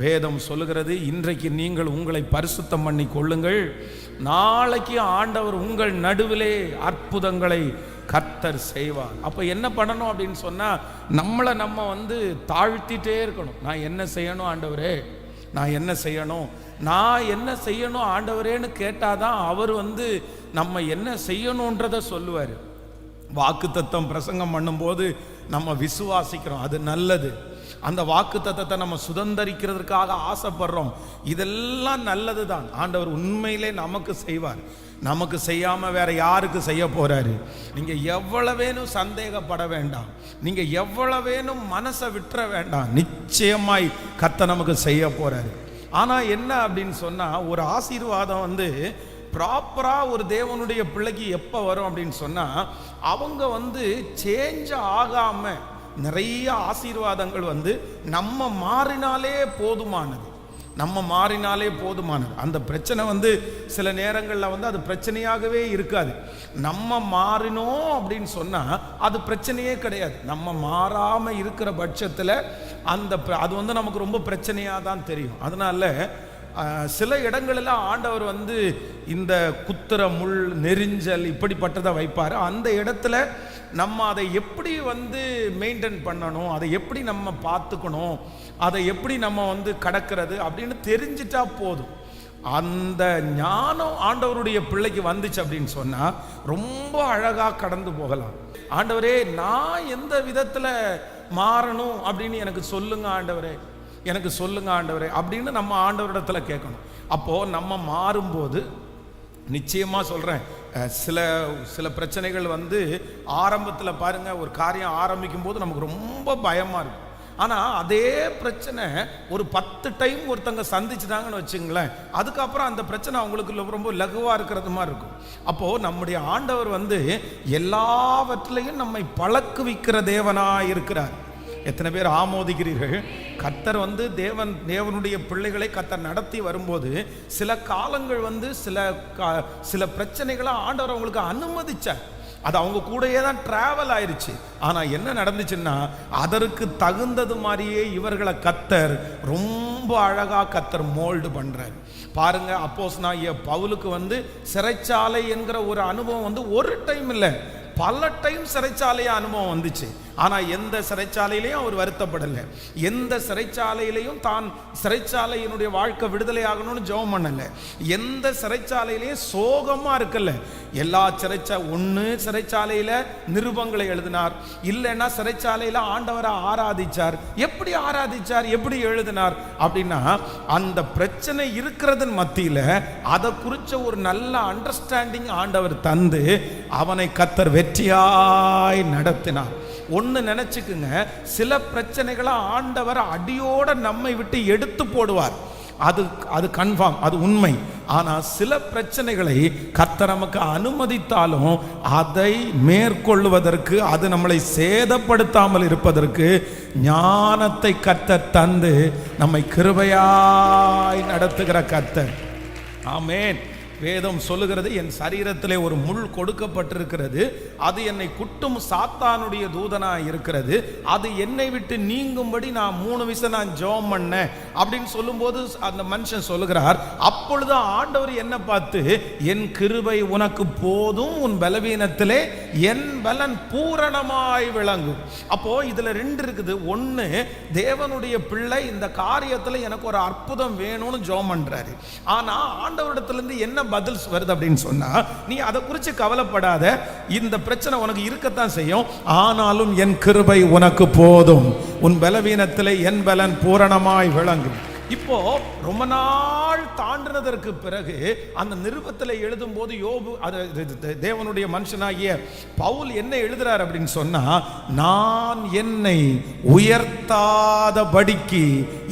வேதம் சொல்லுகிறது இன்றைக்கு நீங்கள் உங்களை பரிசுத்தம் பண்ணி கொள்ளுங்கள். நாளைக்கு ஆண்டவர் உங்கள் நடுவிலே அற்புதங்களை கர்த்தர் செய்வார். அப்போ என்ன பண்ணணும் அப்படின்னு சொன்னால் நம்மளை நம்ம வந்து தாழ்த்திட்டே இருக்கணும். நான் என்ன செய்யணும் ஆண்டவரே? நான் என்ன செய்யணும்? நான் என்ன செய்யணும் ஆண்டவரேன்னு கேட்டாதான் அவர் வந்து நம்ம என்ன செய்யணுன்றத சொல்லுவார். வாக்குத்தத்தம் பிரசங்கம் பண்ணும்போது நம்ம விசுவாசிக்கிறோம். அது நல்லது. அந்த வாக்குத்தத்தத்தை நம்ம சுதந்தரிக்கிறதுக்காக ஆசைப்படுறோம். இதெல்லாம் நல்லது தான் ஆண்டவர் உண்மையிலே நமக்கு செய்வார். நமக்கு செய்யாமல் வேற யாருக்கு செய்ய போறாரு? நீங்கள் எவ்வளவேனும் சந்தேகப்பட வேண்டாம். நீங்கள் எவ்வளவேனும் மனசை விட்டுற வேண்டாம். நிச்சயமாய் கத்த நமக்கு செய்ய போறாரு. ஆனால் என்ன அப்படின்னு சொன்னால் ஒரு ஆசீர்வாதம் வந்து ப்ராப்பராக ஒரு தேவனுடைய பிள்ளைக்கு எப்போ வரும் அப்படின்னு சொன்னா அவங்க வந்து சேஞ்ச் ஆகாமல் நிறைய ஆசீர்வாதங்கள் வந்து நம்ம மாறினாலே போதுமானது. நம்ம மாறினாலே போதுமானது. அந்த பிரச்சனை வந்து சில நேரங்களில் வந்து அது பிரச்சனையாகவே இருக்காது. நம்ம மாறினோம் அப்படின்னு சொன்னால் அது பிரச்சனையே கிடையாது. நம்ம மாறாமல் இருக்கிற பட்சத்தில் அந்த அது வந்து நமக்கு ரொம்ப பிரச்சனையாக தான் தெரியும். அதனால சில இடங்களில் ஆண்டவர் வந்து இந்த குத்துற முள் நெரிஞ்சல் இப்படிப்பட்டதை வைப்பார். அந்த இடத்துல நம்ம அதை எப்படி வந்து மெயின்டைன் பண்ணணும்? அதை எப்படி நம்ம பார்த்துக்கணும்? அதை எப்படி நம்ம வந்து கடக்கிறது? அப்படின்னு தெரிஞ்சிட்டா போதும். அந்த ஞானம் ஆண்டவருடைய பிள்ளைக்கு வந்துச்சு அப்படின்னு சொன்னால் ரொம்ப அழகாக கடந்து போகலாம். ஆண்டவரே நான் எந்த விதத்தில் மாறணும் அப்படின்னு எனக்கு சொல்லுங்க ஆண்டவரே. எனக்கு சொல்லுங்க ஆண்டவரே அப்படின்னு நம்ம ஆண்டவரிடத்துல கேட்கணும். அப்போது நம்ம மாறும்போது நிச்சயமாக சொல்கிறேன் சில சில பிரச்சனைகள் வந்து ஆரம்பத்தில் பாருங்க ஒரு காரியம் ஆரம்பிக்கும் போது நமக்கு ரொம்ப பயமாக இருக்கும். ஆனால் அதே பிரச்சனை ஒரு பத்து டைம் ஒருத்தங்க சந்திச்சுட்டாங்கன்னு வச்சுங்களேன் அதுக்கப்புறம் அந்த பிரச்சனை அவங்களுக்கு ரொம்ப- ரொம்ப இருக்கிறது மாதிரி இருக்கும். அப்போது நம்முடைய ஆண்டவர் வந்து எல்லாவற்றிலையும் நம்மை பழக்குவிக்கிற தேவனாக இருக்கிறார். எத்தனை பேர் ஆமோதிக்கிறீர்கள்? கத்தர் வந்து தேவன் தேவனுடைய பிள்ளைகளை கத்தர் நடத்தி வரும்போது சில காலங்கள் வந்து சில கா- சில பிரச்சனைகளை ஆண்டவர் அவங்களுக்கு அனுமதிச்சார். அது அவங்க கூடயே தான் டிராவல் ஆயிடுச்சு ஆனால் என்ன நடந்துச்சுன்னா அதற்கு தகுந்தது மாதிரியே இவர்களை கத்தர் ரொம்ப அழகாக கத்தர் மோல்டு பண்ணுறார் பாருங்க அப்போஸ் நான் பவுலுக்கு வந்து சிறைச்சாலை என்கிற ஒரு அனுபவம் வந்து ஒரு டைம் இல்லை. பல டைம் சிறைச்சாலையாக அனுபவம் வந்துச்சு. ஆனால் எந்த சிறைச்சாலையிலையும் அவர் வருத்தப்படலை. எந்த சிறைச்சாலையிலையும் தான் சிறைச்சாலையினுடைய வாழ்க்கை விடுதலை ஆகணும்னு ஜெபம் பண்ணலை. எந்த சிறைச்சாலையிலையும் சோகமாக இருக்கல. எல்லா சிறைச்சா ஒன்று சிறைச்சாலையில் நிருபங்களை எழுதினார். இல்லைன்னா சிறைச்சாலையில் ஆண்டவரை ஆராதிச்சார். எப்படி ஆராதிச்சார்? எப்படி எழுதினார்? அப்படின்னா அந்த பிரச்சனை இருக்கிறதன் மத்தியில் அதை குறித்த ஒரு நல்ல அண்டர்ஸ்டாண்டிங் ஆண்டவர் தந்து அவனை கத்தர் வெற்றியாய் நடத்தினார். ஒன்று நினச்சிக்குங்க சில பிரச்சனைகளை ஆண்டவர் அடியோட நம்மை விட்டு எடுத்து போடுவார். அது அது கன்ஃபார்ம் அது உண்மை. ஆனால் சில பிரச்சனைகளை கத்த நமக்கு அனுமதித்தாலும் அதை மேற்கொள்வதற்கு அது நம்மளை சேதப்படுத்தாமல் இருப்பதற்கு ஞானத்தை கத்த தந்து நம்மை கிருபையாய் நடத்துகிற கர்த்தர். ஆமேன். வேதம் சொல்லுகிறது என் சரீரத்திலே ஒரு முள் கொடுக்கப்பட்டிருக்கிறது. அது என்னை குட்டும் சாத்தானுடைய தூதனா இருக்கிறது. அது என்னை விட்டு நீங்கும்படி நான் மூணு விஷயம் நான் ஜெபம் பண்ணேன் அப்படின்னு சொல்லும்போது அந்த மனுஷன் சொல்லுகிறார் அப்பொழுது ஆண்டவர் என்ன பார்த்து என் கிருபை உனக்கு போதும் உன் பலவீனத்திலே என் பலன் பூரணமாய் விளங்கும். அப்போ இதுல ரெண்டு இருக்குது. ஒன்று தேவனுடைய பிள்ளை இந்த காரியத்தில் எனக்கு ஒரு அற்புதம் வேணும்னு ஜோம் பண்றாரு. ஆனா ஆண்டவரிடத்திலிருந்து என்ன பதில் வருது அப்படின்னு சொன்னா நீ அதை குறித்து கவலைப்படாத. இந்த பிரச்சனை உனக்கு இருக்கத்தான் செய்யும். ஆனாலும் என் கிருபை உனக்கு போதும். உன் பலவீனத்தில் என் பலன் பூரணமாய் விளங்கும். இப்போ ரொம்ப நாள் தாண்டினதற்கு பிறகு அந்த நிருபத்தில் எழுதும் போது யோபு அது தேவனுடைய மனுஷனாகிய பவுல் என்ன எழுதுறார் அப்படின்னு சொன்னா நான் என்னை உயர்த்தாதபடிக்கு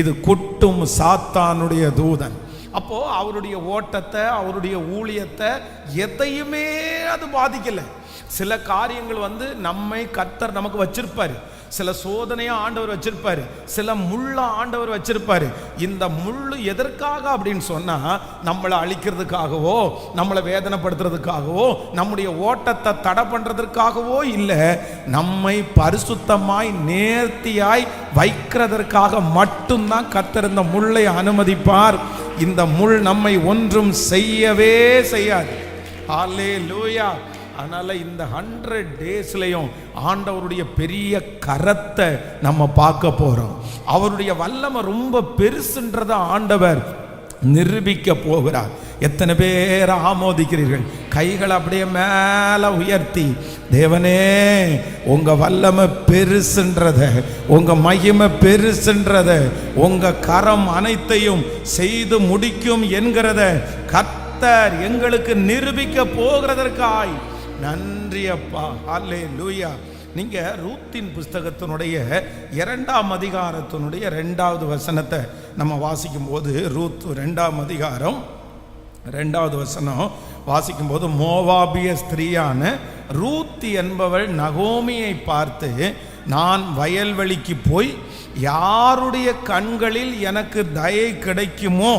இது குட்டும் சாத்தானுடைய தூதன். அப்போது அவருடைய ஓட்டத்தை அவருடைய ஊழியத்தை எதையுமே அது பாதிக்கலை. சில காரியங்கள் வந்து நம்மை கர்த்தர் நமக்கு வச்சிருப்பார். சில சோதனையாக ஆண்டவர் வச்சிருப்பார். சில முள்ள ஆண்டவர் வச்சிருப்பார். இந்த முள் எதற்காக அப்படின்னு சொன்னால் நம்மளை அழிக்கிறதுக்காகவோ நம்மளை வேதனைப்படுத்துறதுக்காகவோ நம்முடைய ஓட்டத்தை தடை பண்ணுறதுக்காகவோ இல்லை நம்மை பரிசுத்தமாய் நேர்த்தியாய் வைக்கிறதற்காக மட்டும்தான் கர்த்தர் இந்த முள்ளை அனுமதிப்பார். இந்த முள் நம்மை ஒன்றும் செய்யவே செய்யாது. ஆலே லூயா அதனால் இந்த ஹண்ட்ரட் டேஸ்லையும் ஆண்டவருடைய பெரிய கரத்தை நம்ம பார்க்க போகிறோம் அவருடைய வல்லமை ரொம்ப பெருசுன்றத ஆண்டவர் நிரூபிக்க போகிறார். எத்தனை பேர் ஆமோதிக்கிறீர்கள்? கைகளை அப்படியே மேலே உயர்த்தி தேவனே உங்க வல்லமை பெருசுன்றத உங்க மகிமை பெருசுன்றத உங்கள் கரம் அனைத்தையும் செய்து முடிக்கும் என்கிறத கத்தர் எங்களுக்கு நிரூபிக்க போகிறதற்காய். நன்றி அப்பா. அல்லே லூயா நீங்கள் ரூத்தின் புஸ்தகத்தினுடைய இரண்டாம் அதிகாரத்தினுடைய ரெண்டாவது வசனத்தை நம்ம வாசிக்கும் போது ரூத் ரெண்டாம் அதிகாரம் ரெண்டாவது வசனம் வாசிக்கும்போது மோவாபிய ஸ்திரீயான ரூத்தி என்பவள் நகோமியை பார்த்து நான் வயல்வெளிக்கு போய் யாருடைய கண்களில் எனக்கு தயை கிடைக்குமோ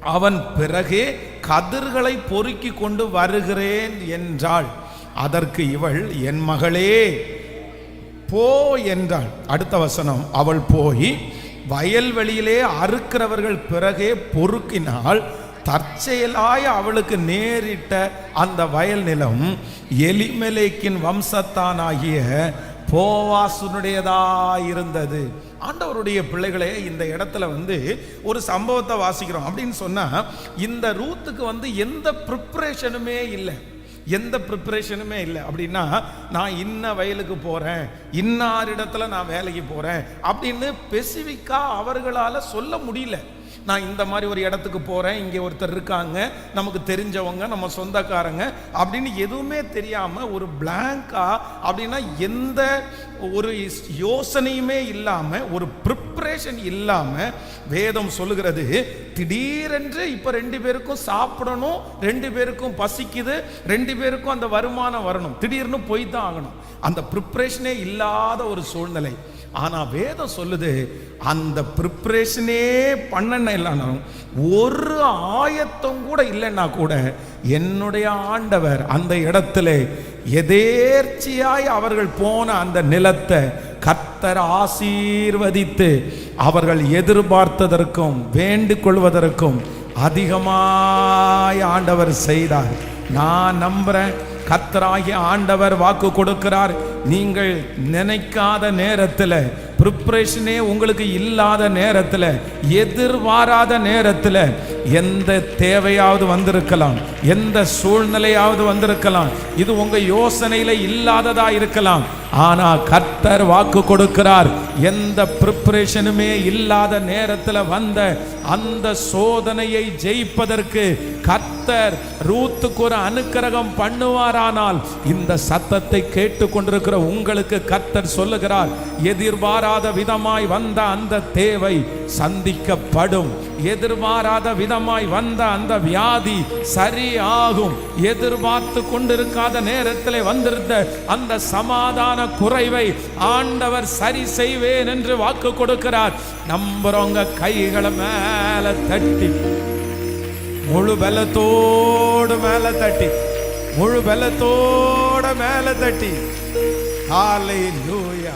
அவன் பிறகே கதிர்களை பொறுக்கி கொண்டு வருகிறேன் என்றாள். அதற்கு இவள் என் மகளே போ என்றாள். அடுத்த வசனம் அவள் போய் வயல்வெளியிலே அறுக்கிறவர்கள் பிறகே பொறுக்கினால் தற்செயலாய் அவளுக்கு நேரிட்ட அந்த வயல் நிலம் எலிமெலேக்கின் வம்சத்தானாகிய போவாசுனுடையதாயிருந்தது. ஆண்டவருடைய பிள்ளைகளே இந்த இடத்துல வந்து ஒரு சம்பவத்தை வாசிக்கிறோம். அப்படின்னு சொன்னா இந்த ரூத்துக்கு வந்து எந்த ப்ரிப்ரேஷனுமே இல்லை. எந்த ப்ரிப்பரேஷனுமே இல்லை. அப்படின்னா நான் இன்ன வயலுக்கு போகிறேன் இன்னார் இடத்துல நான் வேலைக்கு போகிறேன் அப்படின்னு ஸ்பெசிஃபிக்காக அவர்களால் சொல்ல முடியல. நான் இந்த மாதிரி ஒரு இடத்துக்கு போகிறேன் இங்கே ஒருத்தர் இருக்காங்க. நமக்கு தெரிஞ்சவங்க நம்ம சொந்தக்காரங்க அப்படின்னு எதுவுமே தெரியாமல் ஒரு பிளாங்காக அப்படின்னா எந்த ஒரு யோசனையுமே இல்லாமல் ஒரு ப்ரிப்ரேஷன் இல்லாமல் வேதம் சொல்லுகிறது திடீரென்று இப்போ ரெண்டு பேருக்கும் சாப்பிடணும் ரெண்டு பேருக்கும் பசிக்குது ரெண்டு பேருக்கும் அந்த வருமானம் வரணும். திடீர்னு போய் தான் ஆகணும். அந்த ப்ரிப்ரேஷனே இல்லாத ஒரு சூழ்நிலை. ஆனா வேதம் சொல்லுது அந்த ப்ரிப்ரேஷனே பண்ணன இல்லைனாலும் ஒரு ஆயத்தம் கூட இல்லைன்னா கூட என்னுடைய ஆண்டவர் அந்த இடத்துல எதேர்ச்சியாய் அவர்கள் போன அந்த நிலத்தை கர்த்தர் ஆசீர்வதித்து அவர்கள் எதிர்பார்த்ததற்கும் வேண்டிக் கொள்வதற்கும் அதிகமாய் ஆண்டவர் செய்தார். நான் நம்புறேன் கத்தராகிய ஆண்டவர் வாக்கு கொடுக்கிறார். நீங்கள் நினைக்காத நேரத்தில் ப்ரிப்ரேஷனே உங்களுக்கு இல்லாத நேரத்தில் எதிர்பாராத நேரத்தில் எந்த தேவையாவது வந்திருக்கலாம் எந்த சூழ்நிலையாவது வந்திருக்கலாம் இது உங்கள் யோசனையில் இல்லாததாக இருக்கலாம். ஆனா கர்த்தர் வாக்கு கொடுக்கிறார். எந்த ப்ரிப்பரேஷனுமே இல்லாத நேரத்தில் வந்த அந்த சோதனையை ஜெயிப்பதற்கு கர்த்தர் ரூத்துக்கு ஒரு அனுக்கிரகம் பண்ணுவாரானால் இந்த சத்தத்தை கேட்டுக்கொண்டிருக்கிற உங்களுக்கு கர்த்தர் சொல்லுகிறார் எதிர்பாராத விதமாய் வந்த அந்த தேவை சந்திக்கப்படும். எதிர்பாராத விதமாய் வந்த அந்த வியாதி சரியாகும். எதிர்பார்த்து கொண்டிருக்காத நேரத்தில் வந்திருந்த அந்த சமாதான குறைவை ஆண்டவர் சரி செய்வேன் என்று வாக்கு கொடுக்கிறார். நம்புறவங்க கைகளை மேல தட்டி முழு பலத்தோடு மேல தட்டி முழு பலத்தோட மேல தட்டி. ஹalleluya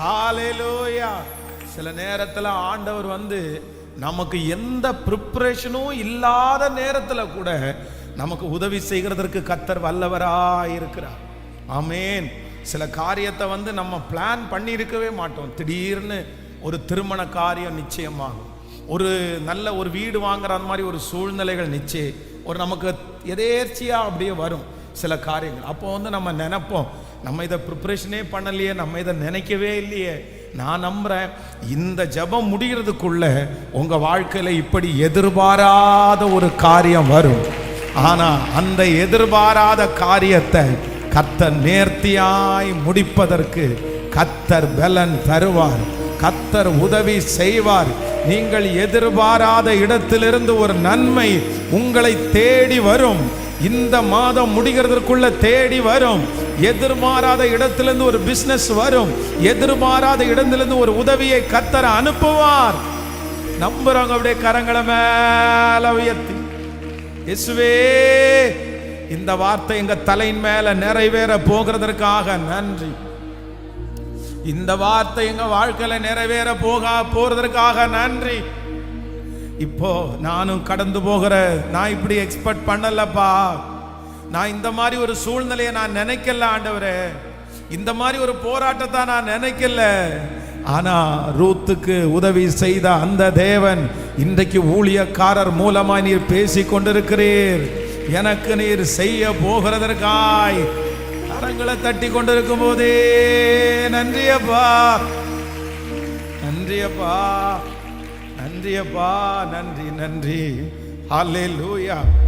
ஹalleluya சில நேரத்தில் ஆண்டவர் வந்து நமக்கு எந்த ப்ரிப்ரேஷனும் இல்லாத நேரத்தில் கூட நமக்கு உதவி செய்கிறதற்கு கத்தர் வல்லவராக இருக்கிறார். ஆமேன் சில காரியத்தை வந்து நம்ம பிளான் பண்ணியிருக்கவே மாட்டோம். திடீர்னு ஒரு திருமண காரியம் நிச்சயமாகும். ஒரு நல்ல ஒரு வீடு வாங்குற அந்த மாதிரி ஒரு சூழ்நிலைகள் நிச்சயம் ஒரு நமக்கு எதேர்ச்சியாக அப்படியே வரும் சில காரியங்கள். அப்போ வந்து நம்ம நினைப்போம் நம்ம இதை ப்ரிப்பரேஷனே பண்ணலையே நம்ம இதை நினைக்கவே இல்லையே. நான் நம்புகிறேன் இந்த ஜெபம் முடிகிறதுக்குள்ள உங்கள் வாழ்க்கையில் இப்படி எதிர்பாராத ஒரு காரியம் வரும். ஆனால் அந்த எதிர்பாராத காரியத்தை கத்தர் நேர்த்தியாய் முடிப்பதற்கு கத்தர் பலன் தருவார். கத்தர் உதவி செய்வார். நீங்கள் எதிர்பாராத இடத்திலிருந்து ஒரு நன்மை உங்களை தேடி வரும். இந்த மாதம் முடிகிறதற்குள்ள தேடி வரும். எதிர்பாராத இடத்திலிருந்து ஒரு பிசினஸ் வரும். எதிர்பாராத இடத்திலிருந்து ஒரு உதவியை கத்தர அனுப்புவார். நம்புறவங்க அப்படியே கரங்களை மேல உயர்த்தி. இயேசுவே இந்த வார்த்தை எங்க தலையின் மேல நிறைவேற போகிறதற்காக நன்றி. இந்த வார்த்தை எங்க வாழ்க்கையில நிறைவேற போக போறதற்காக நன்றி. இப்போ நானும் கடந்து போகிற நான் இப்படி எக்ஸ்பெக்ட் பண்ணலப்பா. நான் இந்த மாதிரி ஒரு சூழ்நிலையை நான் நினைக்கல ஆண்டவரே. இந்த மாதிரி ஒரு போராட்டத்தை நான் நினைக்கல. ஆனா ரூத்துக்கு உதவி செய்த அந்த தேவன் இன்றைக்கு ஊழியக்காரர் மூலமாய் நீர் பேசி கொண்டிருக்கிறீர் எனக்கு நீர் செய்ய போகிறதற்காய் கரங்களை தட்டி கொண்டிருக்கும் போதே நன்றியப்பா நன்றியப்பா நன்றியப்பா நன்றி நன்றி. ஹalleluya.